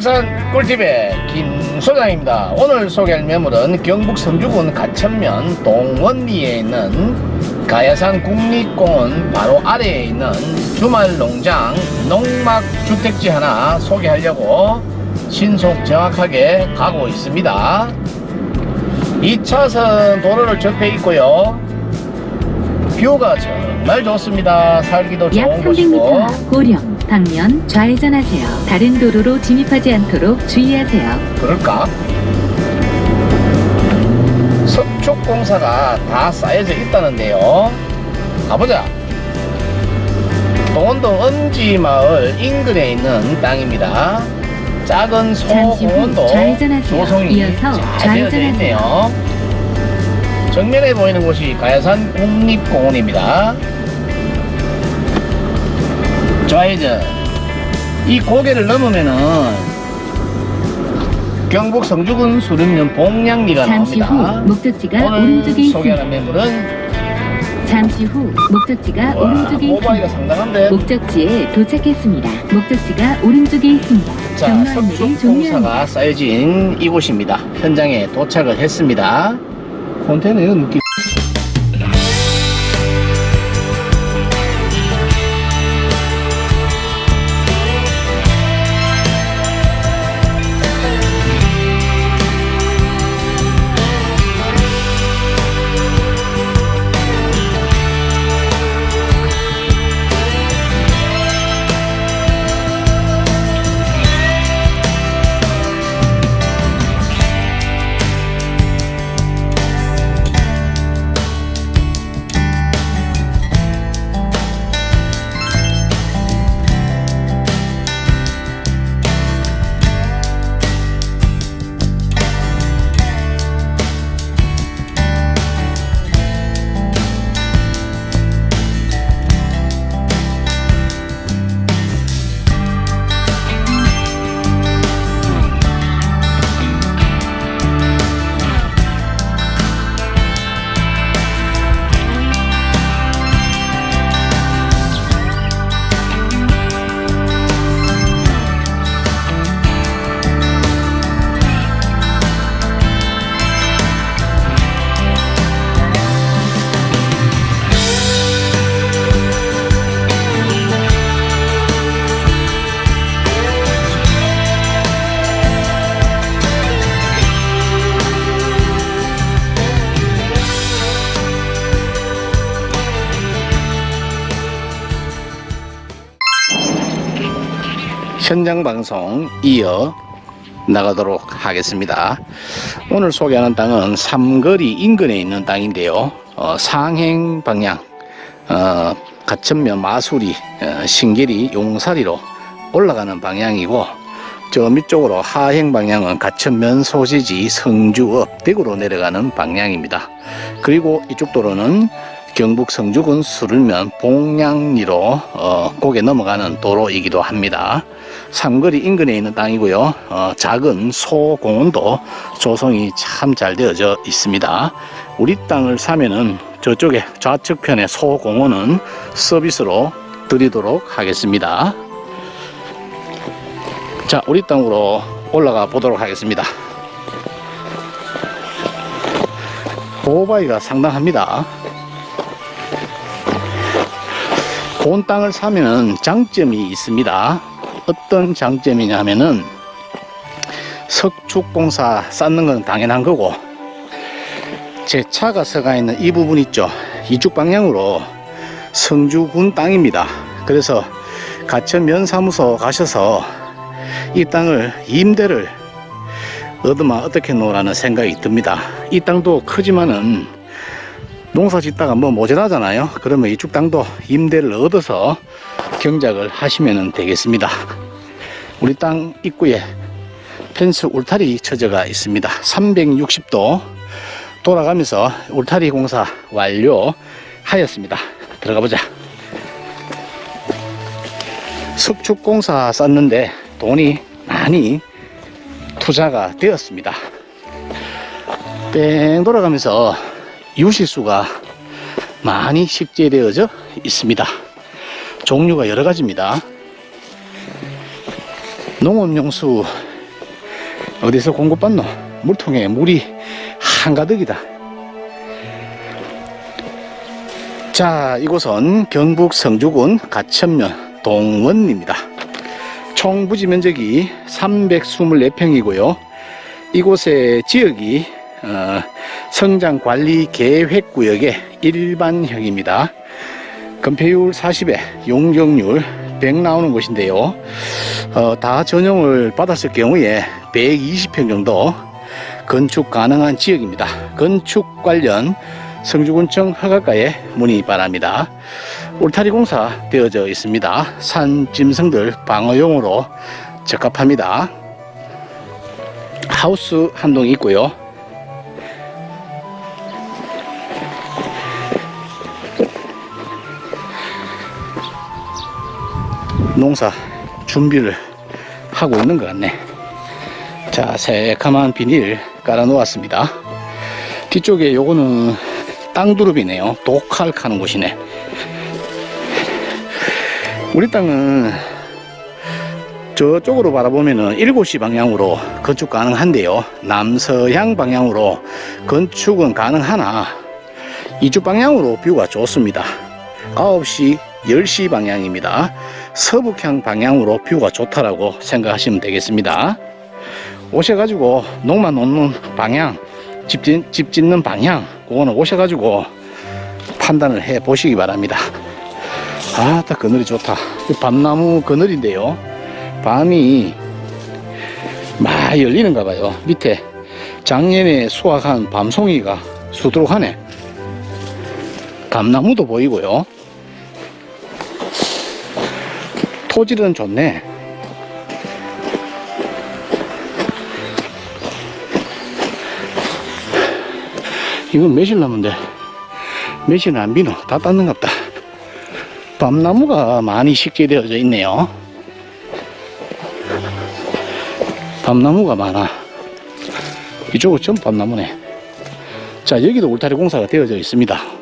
부동산 꿀팁의 김 소장입니다. 오늘 소개할 매물은 경북 성주군 가천면 동원리에 있는 가야산 국립공원 바로 아래에 있는 주말 농장 농막 주택지 하나 소개하려고 신속 정확하게 가고 있습니다. 2차선 도로를 접해 있고요. 뷰가 정말 좋습니다. 살기도 약 좋은 곳이고 300m 고령 방면 좌회전하세요. 다른 도로로 진입하지 않도록 주의하세요. 그럴까? 석축 공사가 다 쌓여져 있다는데요. 가보자. 동원도 엄지마을 인근에 있는 땅입니다. 작은 잠시 후 소공원도 좌회전하세요. 조성이 이어서 잘 되어져 좌회전하세요. 있네요. 정면에 보이는 곳이 가야산 국립공원입니다. 좌회전. 이 고개를 넘으면은 경북 성주군 수릉면 봉양리가 잠시 후 나옵니다. 목적지가 오늘 오른쪽에 있습니다. 소개하는 매물은 잠시 후 목적지가 와, 오른쪽에 모바이가 있습니다. 상당한데 목적지에 도착했습니다. 목적지가 오른쪽에 있습니다. 자 경로 안내를 종료합니다. 석축공사가 쌓여진 이곳입니다. 현장에 도착을 했습니다. 콘테이너 이거 느낌 현장 방송 이어 나가도록 하겠습니다. 오늘 소개하는 땅은 삼거리 인근에 있는 땅인데요. 어, 상행 방향, 어, 가천면 마수리, 어, 신계리, 용사리로 올라가는 방향이고 저 밑쪽으로 하행 방향은 가천면 소재지 성주읍 대구로 내려가는 방향입니다. 그리고 이쪽 도로는 경북 성주군 수를면 봉양리로 어, 고개 넘어가는 도로이기도 합니다. 삼거리 인근에 있는 땅이고요. 어, 작은 소공원도 조성이 참 잘 되어져 있습니다. 우리 땅을 사면은 저쪽에 좌측편의 소공원은 서비스로 드리도록 하겠습니다. 자, 우리 땅으로 올라가 보도록 하겠습니다. 오바이가 상당합니다. 본 땅을 사면은 장점이 있습니다. 어떤 장점이냐면은 석축공사 쌓는 건 당연한 거고 제 차가 서가 있는 이 부분 있죠. 이쪽 방향으로 성주군 땅입니다. 그래서 가천 면사무소 가셔서 이 땅을 임대를 얻으면 어떻게 노라는 생각이 듭니다. 이 땅도 크지만은 농사 짓다가 뭐 모자라잖아요. 그러면 이쪽 땅도 임대를 얻어서 경작을 하시면 되겠습니다. 우리 땅 입구에 펜스 울타리 쳐져가 있습니다. 360도 돌아가면서 울타리 공사 완료하였습니다. 들어가 보자. 석축 공사 썼는데 돈이 많이 투자가 되었습니다. 뺑 돌아가면서 유실수가 많이 식재되어져 있습니다. 종류가 여러 가지입니다. 농업용수 어디서 공급받노? 물통에 물이 한가득이다. 자, 이곳은 경북 성주군 가천면 동원입니다. 총 부지 면적이 324평이고요. 이곳의 지역이 어, 성장관리계획구역의 일반형입니다. 건폐율 40에 용적률 100 나오는 곳인데요. 어, 다 전용을 받았을 경우에 120평 정도 건축 가능한 지역입니다. 건축 관련 성주군청 허가가에 문의 바랍니다. 울타리 공사 되어져 있습니다. 산 짐승들 방어용으로 적합합니다. 하우스 한 동 있고요. 농사 준비를 하고 있는 것 같네. 자, 새카만 비닐 깔아 놓았습니다. 뒤쪽에 요거는 땅두릅이네요. 독할카는 곳이네. 우리 땅은 저쪽으로 바라보면은 7시 방향으로 건축 가능한데요. 남서향 방향으로 건축은 가능하나 이쪽 방향으로 뷰가 좋습니다. 9시, 10시 방향입니다. 서북향 방향으로 뷰가 좋다라고 생각하시면 되겠습니다. 오셔가지고 농만 놓는 방향, 집, 짓, 집 짓는 방향, 그거는 오셔가지고 판단을 해 보시기 바랍니다. 아, 딱 그늘이 좋다. 이 밤나무 그늘인데요. 밤이 막 열리는가 봐요. 밑에 작년에 수확한 밤송이가 수두룩하네. 감나무도 보이고요. 토질은 좋네. 이건 매실 나무인데. 매실은 안 비노. 다 땄는 갑다. 밤나무가 많이 식재되어져 있네요. 밤나무가 많아. 이쪽은 전부 밤나무네. 자 여기도 울타리 공사가 되어져 있습니다.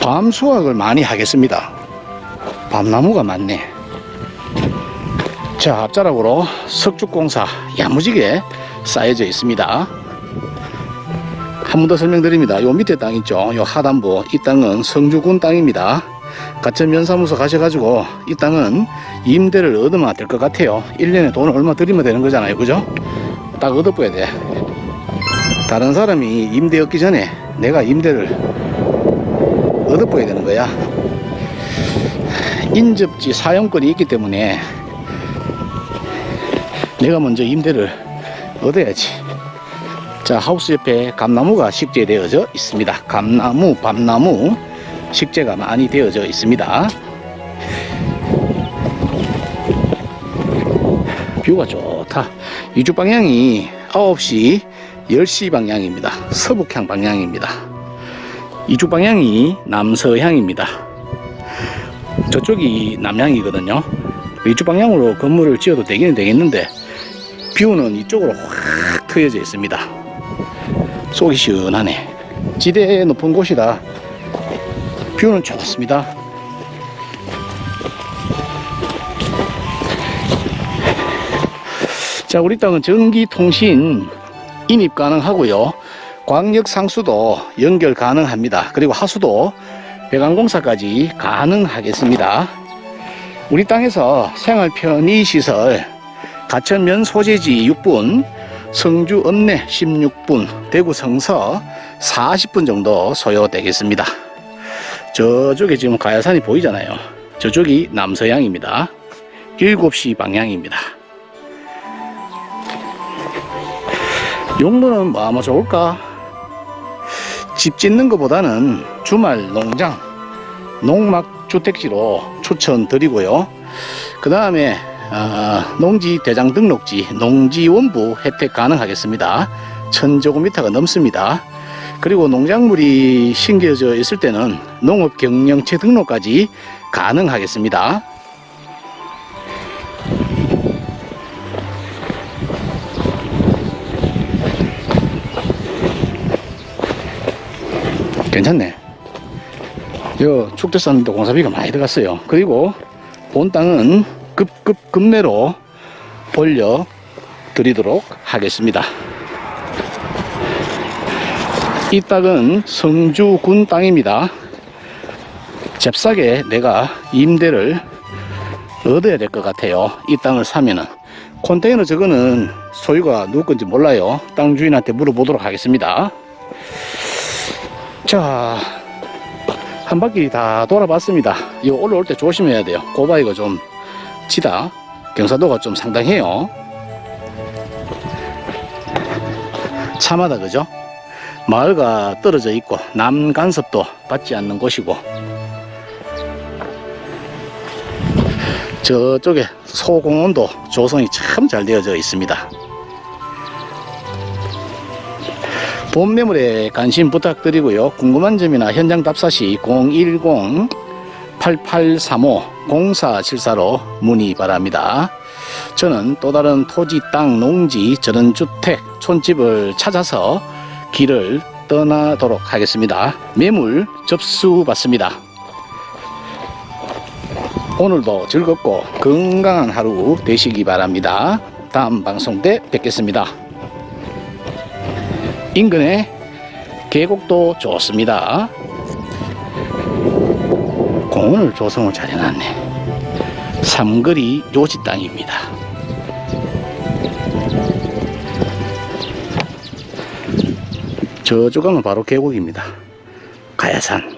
밤 수확을 많이 하겠습니다 밤나무가 많네 자 앞자락으로 석죽공사 야무지게 쌓여져 있습니다 한 번 더 설명드립니다. 요 밑에 땅 있죠. 요 하단부 이 땅은 성주군 땅입니다. 가천 면사무소 가셔가지고 이 땅은 임대를 얻으면 될 것 같아요. 1년에 돈을 얼마 들이면 되는 거잖아요. 그죠? 딱 얻어봐야 돼. 다른 사람이 임대 얻기 전에 내가 임대를 얻어봐야 되는 거야. 인접지 사용권이 있기 때문에 내가 먼저 임대를 얻어야지. 자, 하우스 옆에 감나무가 식재되어져 있습니다. 감나무, 밤나무 식재가 많이 되어져 있습니다. 뷰가 좋다. 이쪽 방향이 9시, 10시 방향입니다. 서북향 방향입니다. 이쪽 방향이 남서향입니다. 저쪽이 남향이거든요. 이쪽 방향으로 건물을 지어도 되기는 되겠는데 뷰는 이쪽으로 확 트여져 있습니다. 속이 시원하네. 지대 높은 곳이라 뷰는 좋습니다. 자, 우리 땅은 전기통신 인입 가능하고요. 광역 상수도 연결 가능합니다. 그리고 하수도 배관공사까지 가능하겠습니다. 우리 땅에서 생활 편의 시설 가천면 소재지 6분 성주 읍내 16분, 대구 성서 40분 정도 소요되겠습니다. 저쪽에 지금 가야산이 보이잖아요. 저쪽이 남서향입니다. 7시 방향입니다. 용도는 뭐 아마 좋을까? 집 짓는 것보다는 주말 농장, 농막 주택지로 추천드리고요. 그 다음에 어, 농지 대장 등록지 농지원부 혜택 가능하겠습니다. 1000제곱미터가 넘습니다. 그리고 농작물이 심겨져 있을 때는 농업 경영체 등록까지 가능하겠습니다. 괜찮네. 요 축대산도 공사비가 많이 들어갔어요. 그리고 본 땅은 급급 급매로 올려 드리도록 하겠습니다. 이 땅은 성주군 땅입니다. 잽싸게 내가 임대를 얻어야 될 것 같아요. 이 땅을 사면은. 컨테이너 저거는 소유가 누구 건지 몰라요. 땅 주인한테 물어보도록 하겠습니다. 자, 한 바퀴 다 돌아봤습니다. 이거 올라올 때 조심해야 돼요. 고바위가 좀 치다. 경사도가 좀 상당해요. 참하다, 그죠? 마을과 떨어져 있고, 남 간섭도 받지 않는 곳이고, 저쪽에 소공원도 조성이 참 잘 되어져 있습니다. 본 매물에 관심 부탁드리고요. 궁금한 점이나 현장 답사시 010-8835-0474로 문의 바랍니다. 저는 또 다른 토지, 땅, 농지, 전원주택, 촌집을 찾아서 길을 떠나도록 하겠습니다. 매물 접수 받습니다. 오늘도 즐겁고 건강한 하루 되시기 바랍니다. 다음 방송 때 뵙겠습니다. 인근에 계곡도 좋습니다. 공원을 조성을 잘 해놨네. 삼거리 요지 땅입니다. 저쪽 가면 바로 계곡입니다. 가야산.